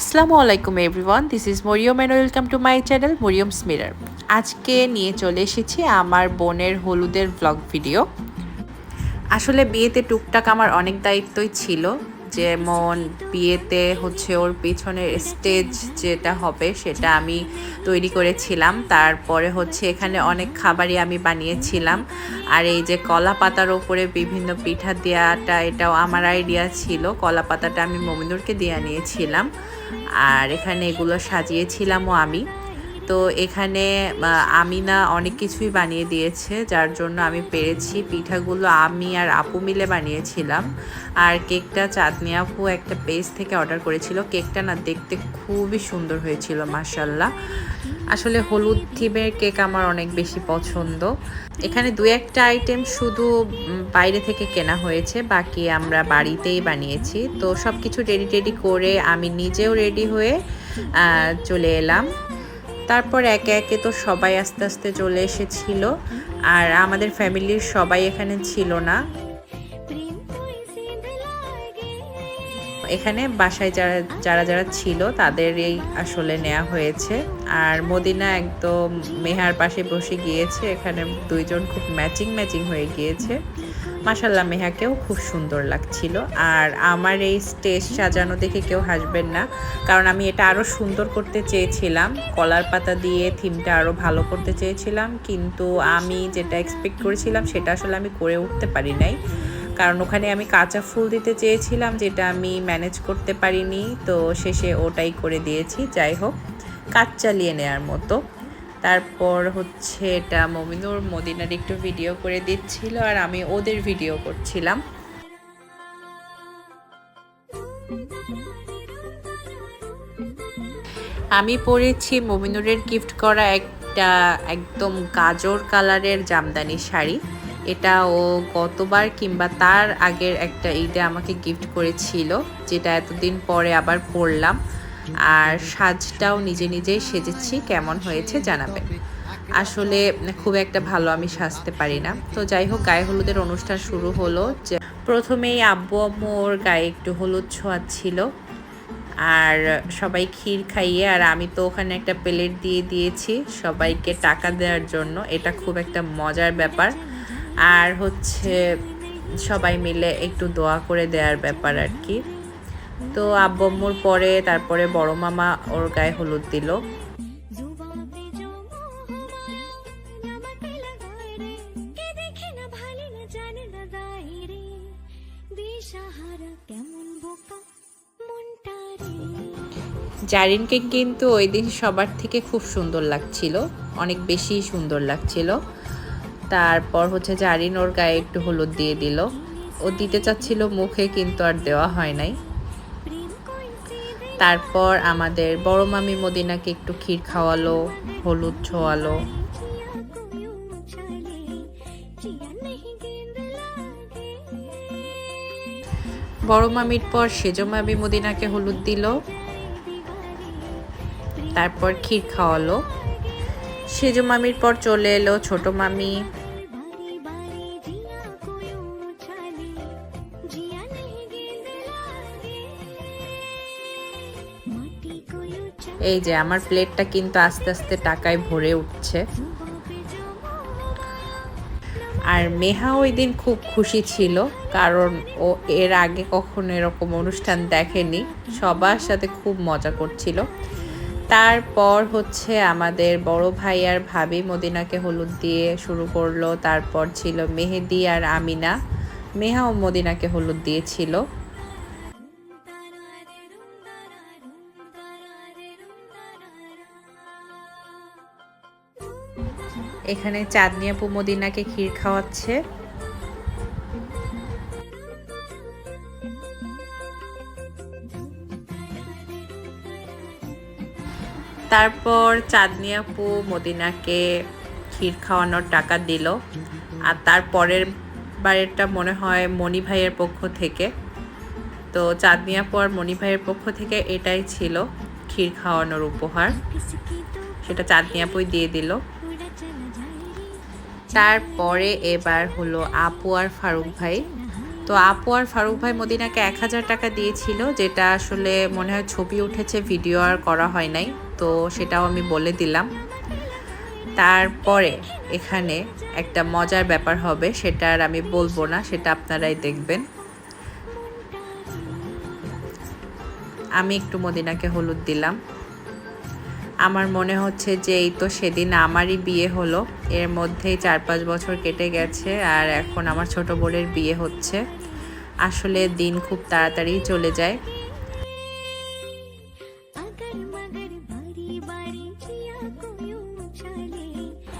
আসসালামু আলাইকুম everyone this is Mariyam and welcome to my channel Mariyam স্মিরার আজকে নিয়ে চলে এসেছি আমার বোনের হলুদের ব্লগ ভিডিও আসলে বিয়েতে টুকটাক আমার অনেক দায়িত্বই ছিল। যেমন বিয়েতে হচ্ছে ওর পিছনের স্টেজ যেটা হবে সেটা আমি তৈরি করেছিলাম। তারপরে হচ্ছে এখানে অনেক খাবারই আমি বানিয়েছিলাম। আর এই যে কলা পাতার ওপরে বিভিন্ন পিঠা দেওয়াটা এটাও আমার আইডিয়া ছিল। কলা পাতাটা আমি মমিনুরকে দিয়ে নিয়েছিলাম আর এখানে এগুলো সাজিয়েছিলামও আমি। তো এখানে আমিনা অনেক কিছুই বানিয়ে দিয়েছে, যার জন্য আমি পেরেছি পিঠাগুলো। আমি আর আপু মিলে বানিয়েছিলাম। আর কেকটা চাঁদনি আপু একটা পেজ থেকে অর্ডার করেছিল। কেকটা না দেখতে খুবই সুন্দর হয়েছিল মাসাল্লাহ আসলে হলুদ থিমের কেক আমার অনেক বেশি পছন্দ। এখানে দু একটা আইটেম শুধু বাইরে থেকে কেনা হয়েছে, বাকি আমরা বাড়িতেই বানিয়েছি। তো সব কিছু রেডি টেডি করে আমি নিজেও রেডি হয়ে চলে এলাম। তারপর একে একে তো সবাই আস্তে আস্তে চলে এসেছিল। আর আমাদের ফ্যামিলির সবাই এখানে ছিল না। এখানে বাসায় যারা যারা যারা ছিল তাদের এই আসলে নেওয়া হয়েছে। আর মদিনা একদম মেহার পাশে বসে গিয়েছে। এখানে দুইজন খুব ম্যাচিং ম্যাচিং হয়ে গিয়েছে। মাসাল্লাহ মেহাকেও খুব সুন্দর লাগছিল। আর আমার এই স্টেজ সাজানো দেখে কেউ হাসবেন না, কারণ আমি এটা আরও সুন্দর করতে চেয়েছিলাম। কলার পাতা দিয়ে থিমটা আরও ভালো করতে চেয়েছিলাম, কিন্তু আমি যেটা এক্সপেক্ট করেছিলাম সেটা আসলে আমি করে উঠতে পারি নাই। কারণ ওখানে আমি কাঁচা ফুল দিতে চেয়েছিলাম, যেটা আমি ম্যানেজ করতে পারিনি, তো শেষে ওটাই করে দিয়েছি। যাই হোক কাজ চালিয়ে নেওয়ার মতো। তারপর হচ্ছে এটা মমিনুর মদিনার একটু ভিডিও করে দিচ্ছিল আর আমি ওদের ভিডিও করছিলাম। আমি পরেছি মমিনুরের গিফট করা একটা একদম গাজর কালারের জামদানি শাড়ি। এটা ও গতবার কিংবা তার আগের একটা ঈদে আমাকে গিফট করেছিল, যেটা এতদিন পরে আবার পরলাম। আর সাজটাও নিজে নিজেই সেজেছি, কেমন হয়েছে জানাবেন। আসলে খুব একটা ভালো আমি সাজতে পারি না। তো যাই হোক, গায়ে হলুদের অনুষ্ঠান শুরু হলো যে প্রথমেই আব্বু আম্মু ওর গায়ে একটু হলুদ ছোঁয়া ছিল আর সবাই ক্ষীর খাইয়ে, আর আমি তো ওখানে একটা প্লেট দিয়ে দিয়েছি সবাইকে টাকা দেওয়ার জন্য। এটা খুব একটা মজার ব্যাপার। আর হচ্ছে সবাই মিলে একটু দোয়া করে দেওয়ার ব্যাপার আর কি। তো আব্বম্মুর পরে তারপরে বড় মামা ওর গায়ে হলুদ দিল। জারিনকে কিন্তু ওই দিন সবার থেকে খুব সুন্দর লাগছিল, অনেক বেশি সুন্দর লাগছিল। তারপর হচ্ছে জারিন ওর গায়ে একটু হলুদ দিয়ে দিল। ও দিতে চাচ্ছিল মুখে কিন্তু আর দেওয়া হয় নাই। তারপর আমাদের বড় মামি মদিনাকে একটু ক্ষীর খাওয়ালো, হলুদ ছোয়ালো। বড় মামির পর সেজো মামি মদিনাকে হলুদ দিল, তারপর ক্ষীর খাওয়ালো। সেজো মামির পর চলে এলো ছোট মামি। এই যে আমার প্লেটটা কিন্তু আস্তে আস্তে টাকায় ভরে উঠছে। আর মেহা ওই দিন খুব খুশি ছিল, কারণ ও এর আগে কখনো এরকম অনুষ্ঠান দেখেনি। সবার সাথে খুব মজা করছিল। তারপর হচ্ছে আমাদের বড় ভাই আর ভাবি মদিনাকে হলুদ দিয়ে শুরু করল। তারপর ছিল মেহেদি আর আমিনা। মেহাও মদিনাকে হলুদ দিয়েছিল। এখানে চাঁদনি আপু মদিনাকে ক্ষীর খাওয়াচ্ছে। তারপর চাঁদনি আপু মদিনাকে ক্ষীর খাওয়ানোর টাকা দিল। আর তারপরের বারেরটা মনে হয় মণি ভাইয়ের পক্ষ থেকে। তো চাঁদনি আপু আর মণি ভাইয়ের পক্ষ থেকে এটাই ছিল ক্ষীর খাওয়ানোর উপহার। সেটা চাঁদনি আপুই দিয়ে দিল। তারপরে এবার হলো আপু আর ফারুক ভাই। তো আপু আর ফারুক ভাই মদিনাকে এক হাজার টাকা দিয়েছিল, যেটা আসলে মনে হয় ছবি উঠেছে, ভিডিও আর করা হয় নাই, তো সেটাও আমি বলে দিলাম। তারপরে এখানে একটা মজার ব্যাপার হবে, সেটা আর আমি বলব না, সেটা আপনারাই দেখবেন। আমি একটু মদিনাকে হলুদ দিলাম। আমার মনে হচ্ছে যে এই তো সেদিন আমারই বিয়ে হলো। এর মধ্যেই চার পাঁচ বছর কেটে গেছে আর এখন আমার ছোট বোনের বিয়ে হচ্ছে। আসলে দিন খুব তাড়াতাড়ি চলে যায়।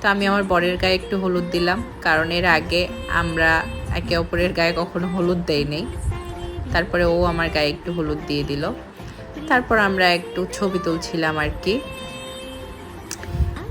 তো আমি আমার বরের গায়ে একটু হলুদ দিলাম কারণ এর আগে আমরা একে অপরের গায়ে কখনো হলুদ দেয় নেই তারপরে ও আমার গায়ে একটু হলুদ দিয়ে দিল। তারপর আমরা একটু ছবি তুলছিলাম আর কি।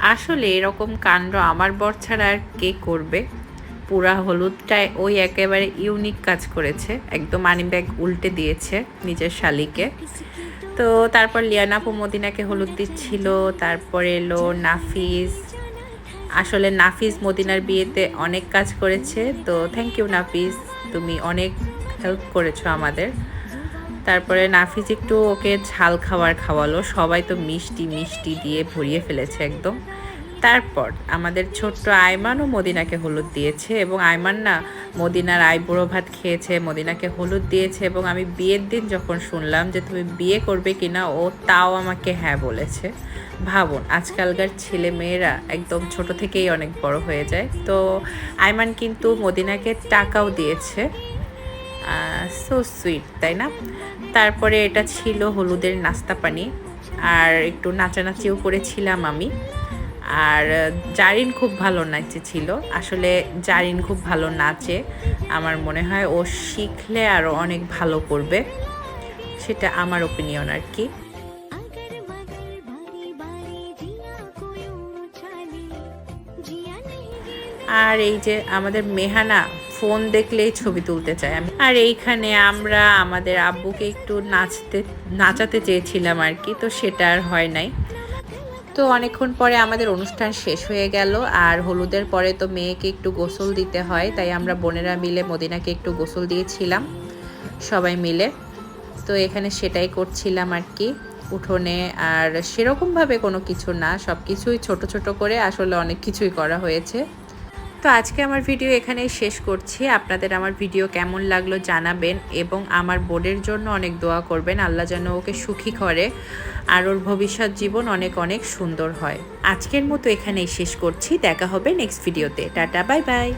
আসলে এরকম কাণ্ড আমার বর ছাড়া আর কে করবে? পুরা হলুদটায় ওই একেবারে ইউনিক কাজ করেছে। একদম মানি ব্যাগ উল্টে দিয়েছে নিজের শালিকে। তো তারপর লিয়ানাপু মদিনাকে হলুদ দিচ্ছিল, তারপরে এলো নাফিস। আসলে নাফিস মদিনার বিয়েতে অনেক কাজ করেছে, তো থ্যাংক ইউ নাফিস, তুমি অনেক হেল্প করেছ আমাদের। তারপরে নাফিস একটু ওকে ঝাল খাবার খাওয়ালো, সবাই তো মিষ্টি মিষ্টি দিয়ে ভরিয়ে ফেলেছে একদম। তারপর আমাদের ছোট্ট আয়মানও মদিনাকে হলুদ দিয়েছে এবং আয়মান না মদিনার আইবুড়ো ভাত খেয়েছে, মদিনাকে হলুদ দিয়েছে এবং আমি বিয়ের দিন যখন শুনলাম যে তুমি বিয়ে করবে কিনা, ও তাও আমাকে হ্যাঁ বলেছে। ভাবুন, আজকালকার ছেলে মেয়েরা একদম ছোট থেকেই অনেক বড় হয়ে যায়। তো আয়মান কিন্তু মদিনাকে টাকাও দিয়েছে। সো সুইট তাই না? তারপরে এটা ছিল হলুদের নাস্তা পানি। আর একটু নাচানাচিও করেছিলাম আমি। আর জারিন খুব ভালো নাচে ছিল। আসলে জারিন খুব ভালো নাচে। আমার মনে হয় ও শিখলে আরও অনেক ভালো করবে। সেটা আমার ওপিনিয়ন আর কি। আর এই যে আমাদের মেহানা ফোন দেখলেই ছবি তুলতে চাই আমি আর এইখানে আমরা আমাদের আব্বুকে একটু নাচতে নাচাতে চেয়েছিলাম আর কি তো সেটা আর হয় নাই। তো অনেকক্ষণ পরে আমাদের অনুষ্ঠান শেষ হয়ে গেল, আর হলুদের পরে তো মেয়েকে একটু গোসল দিতে হয়, তাই আমরা বোনেরা মিলে মদিনাকে একটু গোসল দিয়েছিলাম, সবাই মিলে। তো এখানে সেটাই করছিলাম আর কি, উঠোনে আর সেরকমভাবে কোনো কিছু না সব কিছুই ছোট ছোট করে আসলে অনেক কিছুই করা হয়েছে। তো আজকে আমার ভিডিও এখানেই শেষ করছি। আপনাদের আমার ভিডিও কেমন লাগল জানাবেন এবং আমার বোনের জন্য অনেক দোয়া করবেন। আল্লাহ যেন ওকে সুখী করে আর ওর ভবিষ্যৎ জীবন অনেক অনেক সুন্দর হয়। আজকের মতো এখানেই শেষ করছি। দেখা হবে নেক্সট ভিডিওতে টাটা বাই বাই